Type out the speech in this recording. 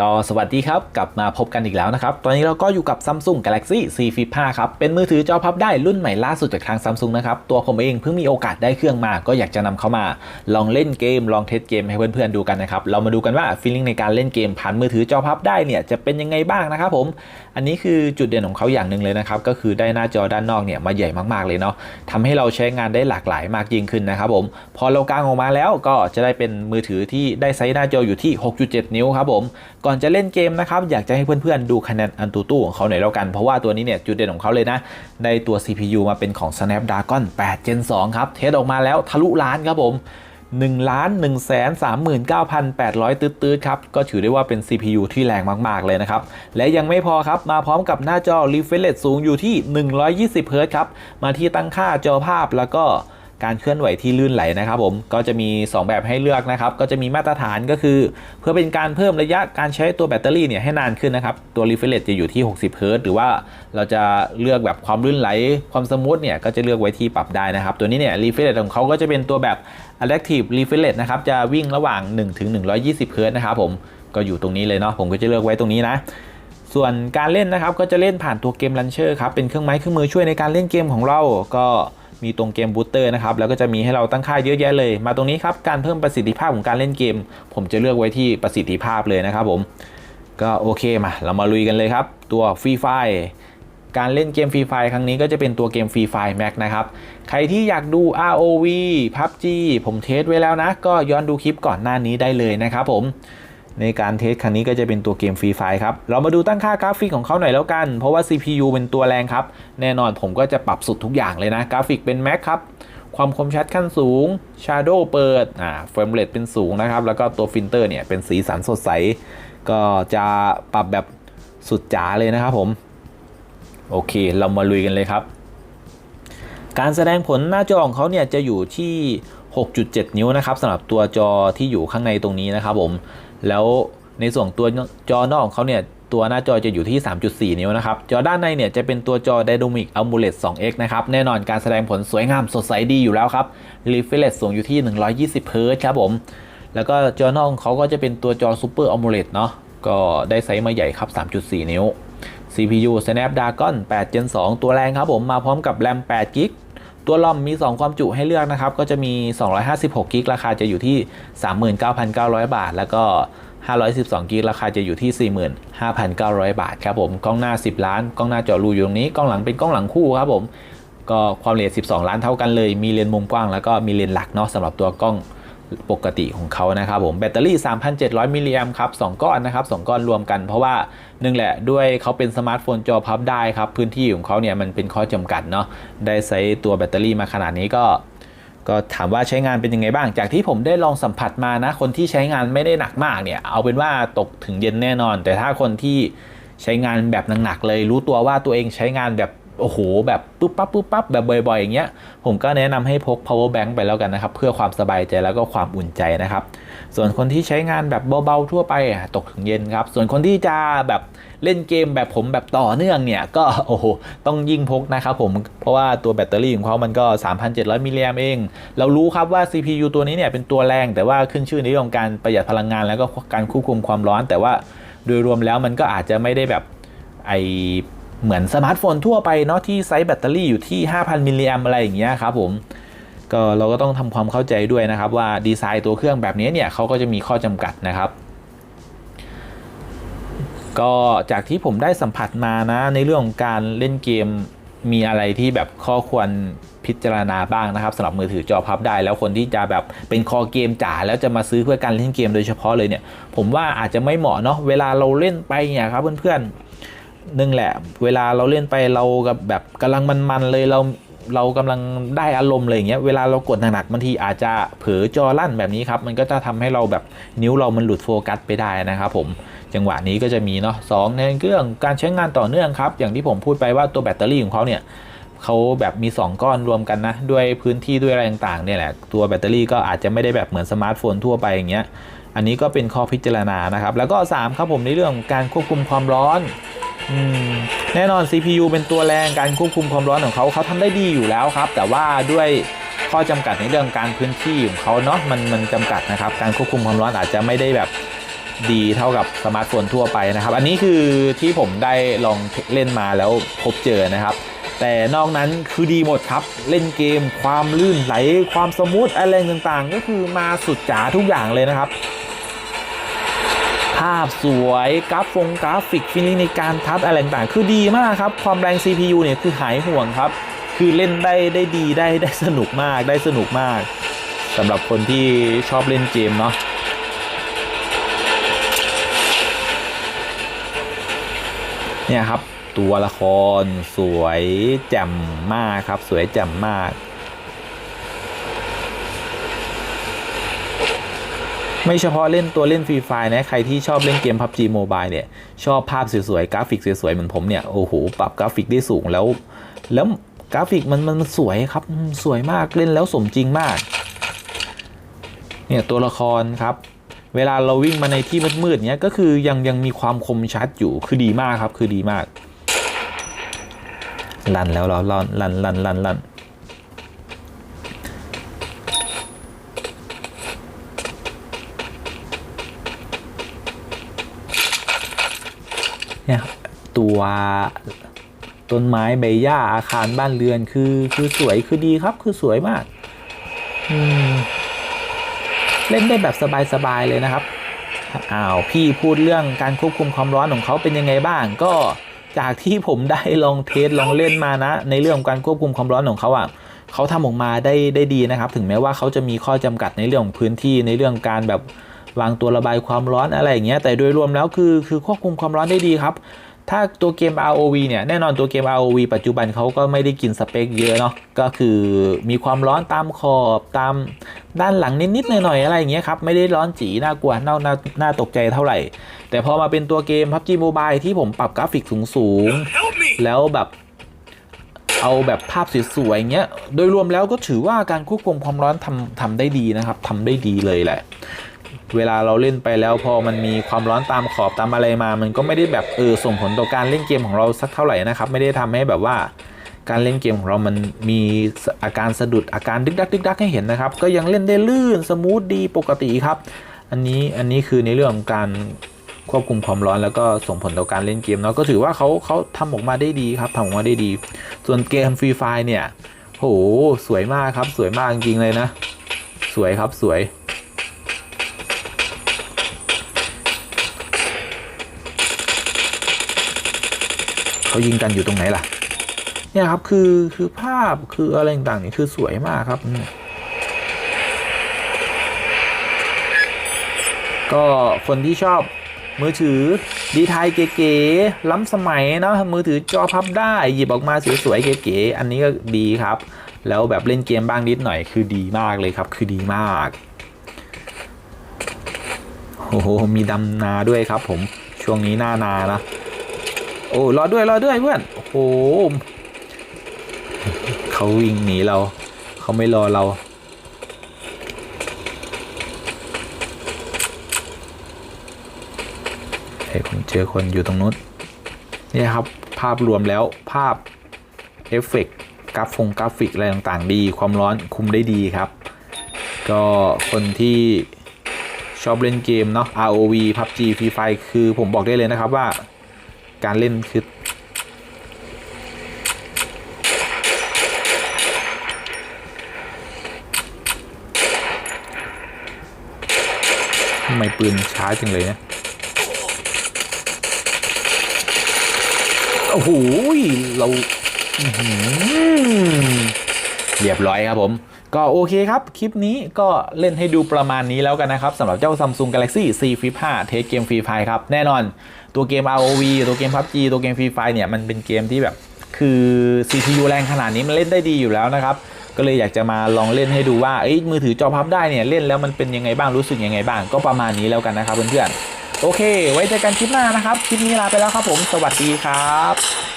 ก็สวัสดีครับ กลับมาพบกันอีกแล้วนะครับ ตอนนี้เราก็อยู่กับ Samsung Galaxy C Flip 5ครับ เป็นมือถือจอพับได้รุ่นใหม่ล่าสุดจากทาง Samsung นะครับ ตัวผมเองเพิ่งมีโอกาสได้เครื่องมา ก็อยากจะนำเข้ามา ลองเล่นเกม ลองเทสเกมให้เพื่อนๆดูกันนะครับ เรามาดูกันว่าฟีลลิ่งในการเล่นเกมผ่านมือถือจอพับได้เนี่ยจะเป็นยังไงบ้างนะครับผม อันนี้คือจุดเด่นของเขาอย่างหนึ่งเลยนะครับ ก็คือได้หน้าจอด้านนอกเนี่ยมาใหญ่มากๆเลยเนาะทำให้เราใช้งานได้หลากหลายมากยิ่งขึ้นนะครับผม พอเรากางออกมาแล้วก็จะได้เป็นมือถือที่ได้ไซส์หน้าจออยู่ที่ 6.7 นิ้วครับผมก่อนจะเล่นเกมนะครับอยากจะให้เพื่อนๆดูคะแนนอันตูตู้ของเขาหน่อยแล้วกัน เพราะว่าตัวนี้เนี่ยจุดเด่นของเขาเลยนะได้ตัว CPU มาเป็นของ Snapdragon 8 Gen 2 ครับ เทสออกมาแล้วทะลุล้านครับผม1ล้าน1แสน39,800 ตืดๆครับ ก็ถือได้ว่าเป็น CPU ที่แรงมาก ๆ เลยนะครับ และยังไม่พอครับ มาพร้อมกับหน้าจอ refresh rate สูงอยู่ที่ 120 Hz ครับ มาที่ตั้งค่าจอภาพแล้วก็ การเคลื่อนไหวที่ลื่นไหลนะครับผมก็จะมี 2 แบบให้เลือกนะครับก็จะมีมาตรฐานก็คือ เพื่อเป็นการเพิ่มระยะการใช้ตัวแบตเตอรี่เนี่ยให้นานขึ้นนะครับตัว refresh rate จะอยู่ที่ 60 Hz หรือว่าเราจะเลือกแบบความลื่นไหลความสมูทเนี่ยก็จะเลือกไว้ที่ปรับได้นะครับ ตัวนี้เนี่ย refresh rate ของเขาก็จะเป็นตัวแบบ adaptive refresh rate นะครับจะวิ่งระหว่าง1ถึง120 Hz นะครับผมก็อยู่ตรงนี้เลยเนาะผมก็จะเลือกไว้ตรงนี้นะส่วนการเล่นนะครับก็จะเล่นผ่านตัวเกมลันเชอร์ครับเป็นเครื่องไม้เครื่องมือช่วยในการเล่นเกมของเราก็ มีตรงเกมบูสเตอร์นะครับ แล้วก็จะมีให้เราตั้งค่าเยอะแยะเลย มาตรงนี้ครับ การเพิ่มประสิทธิภาพของการเล่นเกม ผมจะเลือกไว้ที่ประสิทธิภาพเลยนะครับผม ก็โอเคมา เรามาลุยกันเลยครับ ตัวฟรีไฟการเล่นเกมฟรีไฟครั้งนี้ก็จะเป็นตัวเกมฟรีไฟแม็กนะครับ ใครที่อยากดู ROV PUBG ผมเทสไว้แล้วนะ ก็ย้อนดูคลิปก่อนหน้านี้ได้เลยนะครับผม ในการเทสครั้งนี้ก็จะเป็นตัวเกมฟรีไฟครับ เรามาดูตั้งค่ากราฟิกของเขาหน่อยแล้วกัน เพราะว่า CPU เป็นตัวแรงครับ แน่นอนผมก็จะปรับสุดทุกอย่างเลยนะ กราฟิกเป็น Max ครับ ความคมชัดขั้นสูง Shadow เปิด อ่าเฟรมเรทเป็นสูงนะครับ แล้วก็ตัวฟิลเตอร์เนี่ยเป็นสีสันสดใส ก็จะปรับแบบสุดจ๋าเลยนะครับผม โอเค เรามาลุยกันเลยครับ การแสดงผลหน้าจอของเขาเนี่ยจะอยู่ที่ 6.7 นิ้วนะครับสำหรับตัวจอที่อยู่ข้างในตรงนี้นะครับผม แล้วในส่วนตัวจอนอกของเขาเนี่ยตัวหน้าจอจะอยู่ที่ 3.4 นิ้วนะครับ จอด้านในเนี่ยจะเป็นตัวจอ Dynamic AMOLED 2X นะครับ แน่นอนการแสดงผลสวยงามสดใสดีอยู่แล้วครับ Refresh สูงอยู่ที่ 120 Hz ครับผม แล้วก็จอนอกของเขาก็จะเป็นตัวจอ Super AMOLED เนาะ ก็ได้ไซส์มาใหญ่ครับ 3.4 นิ้ว CPU Snapdragon 8 Gen 2 ตัวแรงครับผม มาพร้อมกับ RAM 8 g b ตัวลอมมี 2 ความจุให้เลือกนะครับ ก็จะมี 256กิกราคาจะอยู่ที่ 39,900 บาท แล้วก็ 512กิกราคาจะอยู่ที่ 45,900 บาทครับผมกล้องหน้า 10 ล้านกล้องหน้าจอรูอยู่ตรงนี้กล้องหลังเป็นกล้องหลังคู่ครับผมก็ความละเอียด 12 ล้านเท่ากันเลย มีเลนส์มุมกว้างแล้วก็มีเลนส์หลักเนาะสำหรับตัวกล้อง ปกติของเขานะครับผมแบตเตอรี่ 3,700 มิลลิแอมครับ2ก้อนนะครับ2ก้อนรวมกัน เพราะว่าหนึ่งแหละด้วยเขาเป็นสมาร์ทโฟนจอพับได้ครับ พื้นที่ของเขาเนี่ยมันเป็นข้อจำกัดเนาะได้ใช้ตัวแบตเตอรี่มาขนาดนี้ก็ก็ถามว่าใช้งานเป็นยังไงบ้าง จากที่ผมได้ลองสัมผัสมานะ คนที่ใช้งานไม่ได้หนักมากเนี่ย เอาเป็นว่าตกถึงเย็นแน่นอน แต่ถ้าคนที่ใช้งานแบบหนักๆเลย รู้ตัวว่าตัวเองใช้งานแบบ โอ้โหแบบปุ๊บปั๊บปุ๊บปั๊บแบบบ่อยๆอย่างเงี้ยผมก็แนะนำให้พก power bank ไปแล้วกันนะครับ เพื่อความสบายใจแล้วก็ความอุ่นใจนะครับ ส่วนคนที่ใช้งานแบบเบาๆทั่วไปอะตกถึงเย็นครับ ส่วนคนที่จะแบบเล่นเกมแบบผมแบบต่อเนื่องเนี่ย ก็โอ้โหต้องยิ่งพกนะครับผมเพราะว่าตัวแบตเตอรี่ของเขามันก็ 3,700 มิลลิแอมเอง เรารู้ครับว่า CPU ตัวนี้เนี่ยเป็นตัวแรง แต่ว่าขึ้นชื่อในเรื่องของการประหยัดพลังงานแล้วก็การควบคุมความร้อน แต่ว่าโดยรวมแล้วมันก็อาจจะไม่ได้แบบไอ เหมือนสมาร์ทโฟนทั่วไปเนาะที่ไซส์แบตเตอรี่อยู่ที่ 5,000 มิลลิแอมอะไรอย่างเงี้ยครับผมก็เราก็ต้องทำความเข้าใจด้วยนะครับว่าดีไซน์ตัวเครื่องแบบนี้เนี่ยเขาก็จะมีข้อจำกัดนะครับ ก็จากที่ผมได้สัมผัสมานะในเรื่องของการเล่นเกมมีอะไรที่แบบข้อควรพิจารณาบ้างนะครับสำหรับมือถือจอพับได้ แล้วคนที่จะแบบเป็นคอเกมจ๋าแล้วจะมาซื้อเพื่อการเล่นเกมโดยเฉพาะเลยเนี่ย ผมว่าอาจจะไม่เหมาะเนาะเวลาเราเล่นไปเนี่ยครับเพื่อนๆ นึงแหละ เวลาเราเล่นไปเรากับแบบกำลังมันๆเลยเราเรากำลังได้อารมณ์เลยอย่างเงี้ยเวลาเรากดหนักๆบางทีอาจจะเผลอจอลั่นแบบนี้ครับ มันก็จะทำให้เราแบบนิ้วเรามันหลุดโฟกัสไปได้นะครับผมจังหวะนี้ก็จะมีเนาะสองในเรื่องการใช้งานต่อเนื่องครับ อย่างที่ผมพูดไปว่าตัวแบตเตอรี่ของเขาเนี่ยเขาแบบมี 2 ก้อนรวมกันนะ ด้วยพื้นที่ด้วยอะไรต่างๆเนี่ยแหละ ตัวแบตเตอรี่ก็อาจจะไม่ได้แบบเหมือนสมาร์ทโฟนทั่วไปอย่างเงี้ยอันนี้ก็เป็นข้อพิจารณานะครับ แล้วก็ 3 ครับผมในเรื่องการควบคุมความร้อน แน่นอน CPU เป็นตัวแรงการควบคุมความร้อนของเขาเขาทำได้ดีอยู่แล้วครับ แต่ว่าด้วยข้อจำกัดในเรื่องการพื้นที่ของเขาเนาะมันมันจำกัดนะครับ การควบคุมความร้อนอาจจะไม่ได้แบบดีเท่ากับสมาร์ทโฟนทั่วไปนะครับ อันนี้คือที่ผมได้ลองเล่นมาแล้วพบเจอนะครับ แต่นอกนั้นคือดีหมดครับ เล่นเกมความลื่นไหล ความสมูทอะไรต่างๆ ก็คือมาสุดจ๋าทุกอย่างเลยนะครับาพสวยกราฟงกราฟิกฟินิชในการทัดอะไรต่างๆคือดีมากครับ ความแรง CPU เนี่ยคือหายห่วงครับ คือเล่นได้ได้ดีได้ได้สนุกมากได้สนุกมากสำหรับคนที่ชอบเล่นเกมเนาะเนี่ยครับตัวละครสวยแจ่มมากครับ สวยแจ่มมาก ไม่เฉพาะเล่นตัวเล่นฟรีไฟนะใครที่ชอบเล่นเกม PUBG Mobile เนี่ยชอบภาพสวยๆกราฟิกสวยๆเหมือนผมเนี่ยโอ้โหปรับกราฟิกได้สูงแล้ว แล้วกราฟิกมันมันสวยครับสวยมากเล่นแล้วสมจริงมากเนี่ยตัวละครครับ เวลาเราวิ่งมาในที่มืดๆเนี้ยก็คือยังยังมีความคมชัดอยู่คือดีมากครับคือดีมาก ลันแล้วเราลันลันลันลันลัน เนี่ยครับตัวต้นไม้ใบหญ้าอาคารบ้านเรือนคือคือสวยคือดีครับ คือสวยมากอืมเล่นได้แบบสบายๆเลยนะครับอ้าวพี่พูดเรื่องการควบคุมความร้อนของเขาเป็นยังไงบ้าง ก็จากที่ผมได้ลองเทสลองเล่นมานะ ในเรื่องของการควบคุมความร้อนของเขาอะเขาทำออกมาได้ได้ดีนะครับ ถึงแม้ว่าเขาจะมีข้อจำกัดในเรื่องของพื้นที่ในเรื่องการแบบ วางตัวระบายความร้อนอะไรอย่างเงี้ยแต่โดยรวมแล้วคือคือควบคุมความร้อนได้ดีครับ ถ้าตัวเกม ROV เนี่ยแน่นอนตัวเกม ROV ปัจจุบันเขาก็ไม่ได้กินสเปคเยอะเนาะก็คือมีความร้อนตามขอบตามด้านหลังนิดๆหน่อยๆอะไรอย่างเงี้ยครับไม่ได้ร้อนจีน่ากลัวน่าน่าน่าตกใจเท่าไหร่ แต่พอมาเป็นตัวเกม PUBG Mobile ที่ผมปรับกราฟิกสูงๆแล้วแบบเอาแบบภาพสวยๆอย่างเงี้ย โดยรวมแล้วก็ถือว่าการควบคุมความร้อนทำทำได้ดีนะครับทำได้ดีเลยแหละ เวลาเราเล่นไปแล้วพอมันมีความร้อนตามขอบตามอะไรมา มันก็ไม่ได้แบบเออส่งผลต่อการเล่นเกมของเราสักเท่าไหร่นะครับ ไม่ได้ทำให้แบบว่า การเล่นเกมของเรามันมีอาการสะดุดอาการดึกดักดึกดักให้เห็นนะครับ ก็ยังเล่นได้ลื่นสมูทดีปกติครับ อันนี้อันนี้คือในเรื่องของการควบคุมความร้อนแล้วก็ส่งผลต่อการเล่นเกมเนาะก็ถือว่าเขาเขาทำออกมาได้ดีครับทำออกมาได้ดี ส่วนเกมฟรีไฟเนี่ยโหสวยมากครับ สวยมากจริงๆเลยนะ สวยครับสวย เขายิงกันอยู่ตรงไหนล่ะ เนี่ยครับคือคือภาพคืออะไรต่างๆนี่คือสวยมากครับก็คนที่ชอบมือถือดีไทยเก๋ๆล้ำสมัยเนอะมือถือจอพับได้ หยิบออกมาสวยๆเก๋ๆอันนี้ก็ดีครับ แล้วแบบเล่นเกมบ้างนิดหน่อยคือดีมากเลยครับ คือดีมากโอ้โหมีดำนาด้วยครับผมช่วงนี้หน้านานะ โอ้รอด้วยรอด้วยเพื่อนโอ้โหเขาวิ่งหนีเรา เขาไม่รอเราเฮ้ยผมเจอคนอยู่ตรงนู้นนี่ครับ ภาพรวมแล้วภาพเอฟเฟกต์กราฟงกราฟิกอะไรต่างๆ ดี ความร้อนคุมได้ดีครับ ก็คนที่ชอบเล่นเกมเนาะ ROV PUBG Free Fire คือผมบอกได้เลยนะครับว่า การเล่นคือทำไมปืนช้าจังเลยนะโอ้โหเราเรียบร้อยครับผม ก็โอเคครับ คลิปนี้ก็เล่นให้ดูประมาณนี้แล้วกันนะครับสำหรับเจ้า Samsung Galaxy C Flip 5เทสเกม Free Fire ครับ แน่นอน ตัวเกม ROV ตัวเกม PUBG ตัวเกม Free Fire เนี่ยมันเป็นเกมที่แบบคือ CPU แรงขนาดนี้มันเล่นได้ดีอยู่แล้วนะครับ ก็เลยอยากจะมาลองเล่นให้ดูว่าเอ้มือถือจอพับได้เนี่ยเล่นแล้วมันเป็นยังไงบ้างรู้สึกยังไงบ้าง ก็ประมาณนี้แล้วกันนะครับเพื่อนๆโอเค ไว้เจอกันคลิปหน้านะครับ คลิปนี้ลาไปแล้วครับผม สวัสดีครับ